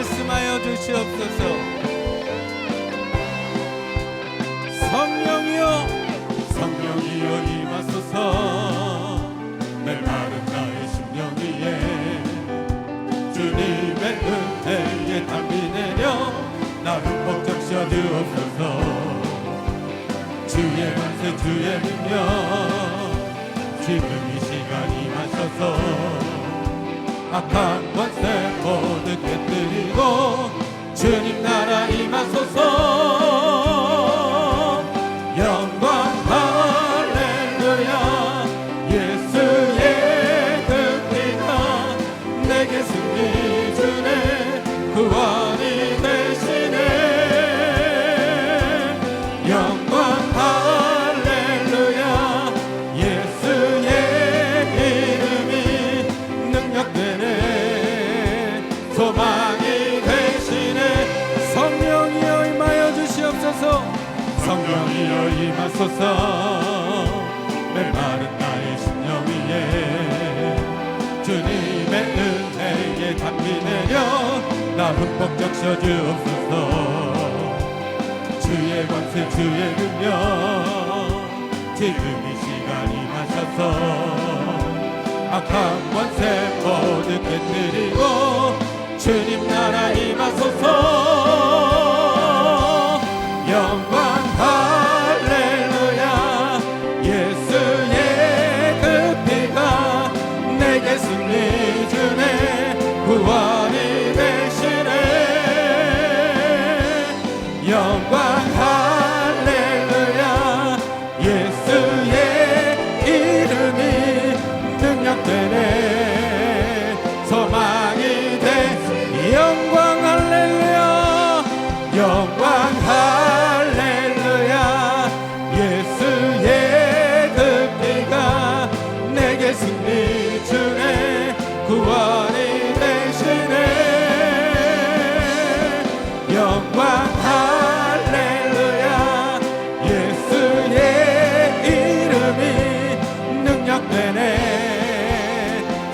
말씀하여 주시옵소서. 성령이여 성령이여 임하소서? 메마른 나의 심령 위에 주님의 은혜에 담비 내려 나 흠뻑 적셔 주옵소서. 주의 만세 주의 능력 지금 이 시간 임하셔서 악한 권 성령이여 임하소서. 메마른 나의 심령 위에 주님의 은혜에 담비 내려 나 흠뻑 적셔 주옵소서. 주의 권세 주의 능력 지금 이 시간 임하셔서 악한 권세 모두 깨뜨리고 구원이 되시네. 영광 할렐루야. 예수의 이름이 능력되네. 소망이 돼 영광 할렐루야. 영광 할렐루야. 예수의 그 피가 내게 승리 주네. 구원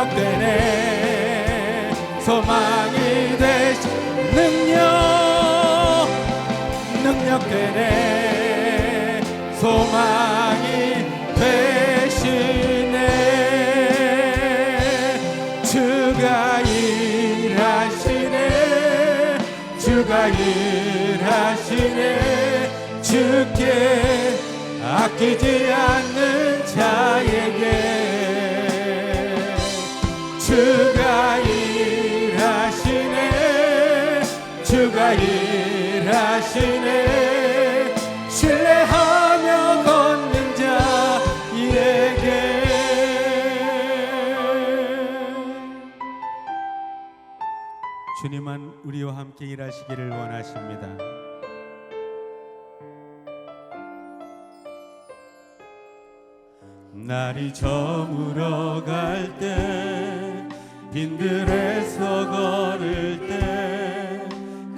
능력되네. 소망이 되신 능력 능력되네. 소망이 되시네. 주가 일하시네. 주가 일하시네. 주께 아끼지 않는 자에게 주가 일하시네 신뢰하며 걷는 자에게 주님은 우리와 함께 일하시기를 원하십니다. 날이 저물어 갈 때 빈들에서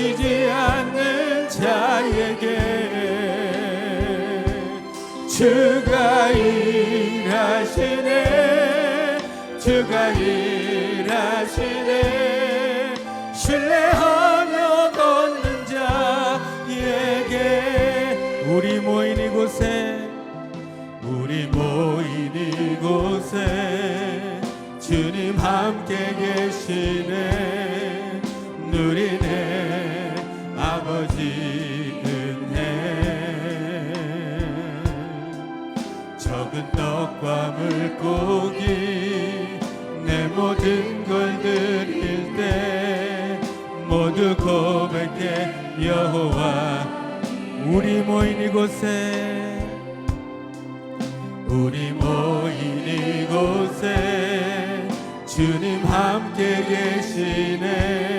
아끼지 않는 자에게 주가 일하시네 주가 일하시네. 신뢰하며 걷는 자에게 우리 모인 이곳에 우리 모인 이곳에 곳에 주님 함께 계시네 적은 떡과 물고기 내 모든 걸 드릴 때 모두 고백해 여호와 우리 모인 이곳에. 우리 모인 이곳에 주님 함께 계시네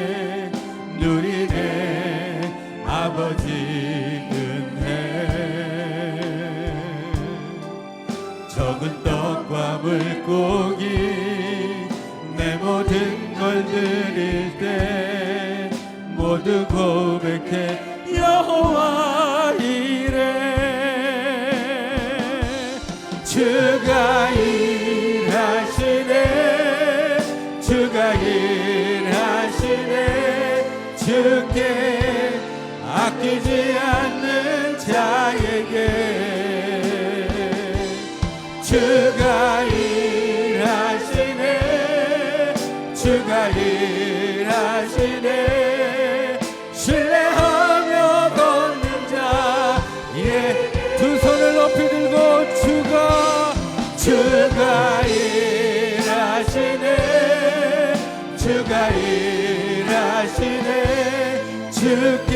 적은 떡과 물고기 내 모든 걸 드릴 때 모두 고백해 여호와 이래. 주가 일하시네 주가 일하시네. 주께 아끼지 신뢰하며 걷는 자 예 두 손을 높이 들고 주가 주가 일하시네. 주가 일하시네. 주께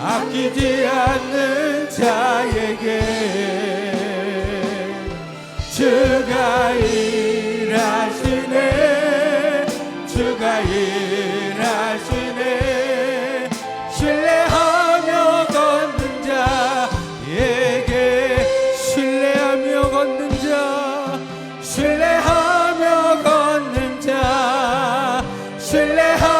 아끼지 않는 자에게 주가 일하시네 Süleyha